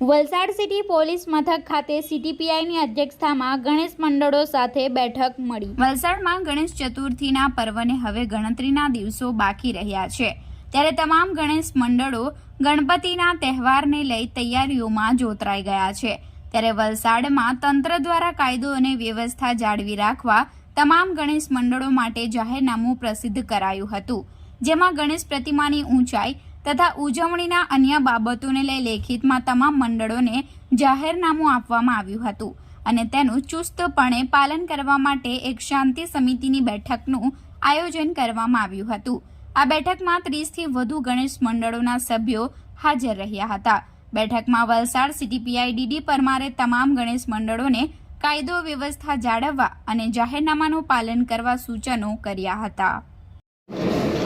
Valsad city police મથક ખાતે સીટીપીઆઈની અધ્યક્ષતામાં ગણેશ મંડળો સાથે બેઠક મળી. વલસાડમાં ગણેશ ચતુર્થીના પર્વને હવે ગણતરીના દિવસો બાકી રહ્યા છે. ત્યારે તમામ ગણેશ મંડળો ગણપતિના તહેવારને લઈ તૈયારીઓમાં જોતરાઈ ગયા છે. ત્યારે વલસાડમાં તંત્ર દ્વારા કાયદો અને વ્યવસ્થા જાળવી રાખવા તમામ ગણેશ મંડળો માટે જાહેરનામું પ્રસિદ્ધ કરાયું હતું. જેમાં ગણેશ પ્રતિમાની ઊંચાઈ તથા ઉજવણીના અન્ય બાબતોને લઈ લેખિતમાં તમામ મંડળોને જાહેરનામું આપવામાં આવ્યું હતું અને તેનું ચુસ્તપણે પાલન કરવા માટે એક શાંતિ સમિતિની બેઠકનું આયોજન કરવામાં આવ્યું હતું. આ બેઠકમાં ત્રીસથી વધુ ગણેશ મંડળોના સભ્યો હાજર રહ્યા હતા. બેઠકમાં વલસાડ સિટી પીઆઈ ડીડી પરમારે તમામ ગણેશ મંડળોને કાયદો વ્યવસ્થા જાળવવા અને જાહેરનામાનું પાલન કરવા સૂચનો કર્યા હતા.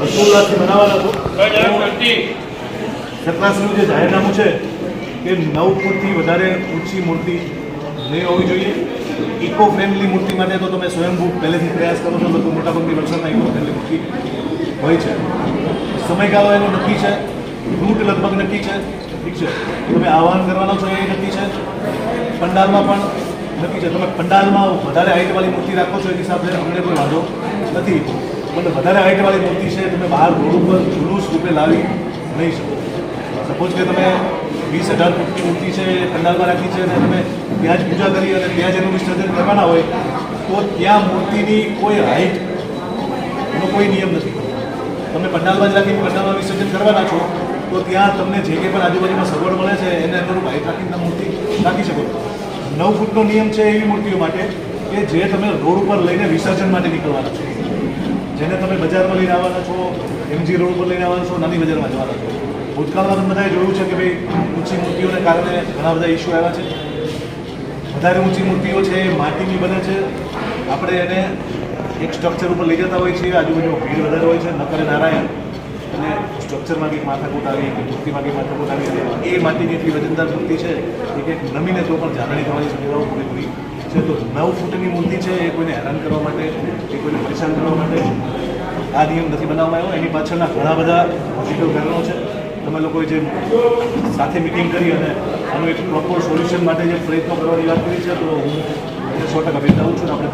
હર્ષોલ્લાસથી મનાવવાના છો? જે જાહેરનામું છે કે નવ ફૂટથી વધારે ઊંચી મૂર્તિ નહીં હોવી જોઈએ. ઇકો ફ્રેન્ડલી મૂર્તિ માટે તો તમે સ્વયંભૂ પહેલેથી પ્રયાસ કરો છો બધું મોટાભાગની વલસાડમાં ઇકો ફ્રેન્ડલી મૂર્તિ હોય છે. સમયગાળો એનો નક્કી છે રૂટ લગભગ નક્કી છે. ઠીક છે. તમે આહવાન કરવાનો છો એ નક્કી છે. પંડાલમાં પણ નક્કી છે. તમે પંડાલમાં વધારે હાઇટવાળી મૂર્તિ રાખો છો એ હિસાબે અમને કોઈ વાંધો નથી. પણ વધારે હાઇટવાળી મૂર્તિ છે, તમે બહાર રોડ ઉપર જુલુસ રૂપે લાવી નહીં શકો. સપોઝ કે તમે વીસ હજાર ફૂટની મૂર્તિ છે, પંડાલમાં રાખી છે અને તમે ત્યાં જ પૂજા કરી અને ત્યાં જ એનું વિસર્જન કરવાના હોય, તો ત્યાં મૂર્તિની કોઈ હાઇટ એનો કોઈ નિયમ નથી. તમે પંડાલમાં જ રાખીને પંડાલમાં વિસર્જન કરવાના છો, તો ત્યાં તમને જે કંઈ પણ આજુબાજુમાં સગવડ મળે છે, એને અનુરૂપ હાઇટ રાખીને મૂર્તિ રાખી શકો. નવ ફૂટનો નિયમ છે એવી મૂર્તિઓ માટે કે જે તમે રોડ ઉપર લઈને વિસર્જન માટે નીકળવાના છો. જેને તમે બજારમાં લઈને આવવાના છો એમજી રોડ ઉપર લઈને આવવાના છો, નાની બજારમાં જવાના છો. ભૂતકાળમાં તમે બધાએ જોયું છે કે ભાઈ, ઊંચી મૂર્તિઓને કારણે ઘણા બધા ઇસ્યુ આવ્યા છે. વધારે ઊંચી મૂર્તિઓ છે એ માટીની બને છે. આપણે એને એક સ્ટ્રક્ચર ઉપર લઈ જતા હોઈએ છીએ આજુબાજુ ભીડ વધારે હોય છે, નકરે કરે નારાયણ. અને સ્ટ્રક્ચરમાં કંઈક માથાકૂટ આવી કે મૂર્તિમાં કંઈક માથાકૂટ આવી એ માટીની એટલી વજનદાર મૂર્તિ છે કંઈક નમીને તો પણ જાળવણી થવાની શક્યતાઓ પૂરેપૂરી છે તો નવ ફૂટની મૂર્તિ છે એ કોઈને હેરાન કરવા માટે, એ કોઈને પરેશાન કરવા માટે આ નિયમ નથી બનાવવામાં આવ્યો. એની પાછળના ઘણા બધા પોઝિટિવ કારણો છે. તમે લોકોએ જે સાથે મિટિંગ કરી અને આનું એક પ્રોપર સોલ્યુશન માટે જે પ્રયત્નો કરવાની વાત કરી છે, તો હું સો ટકા બિરદાવું છું આપણે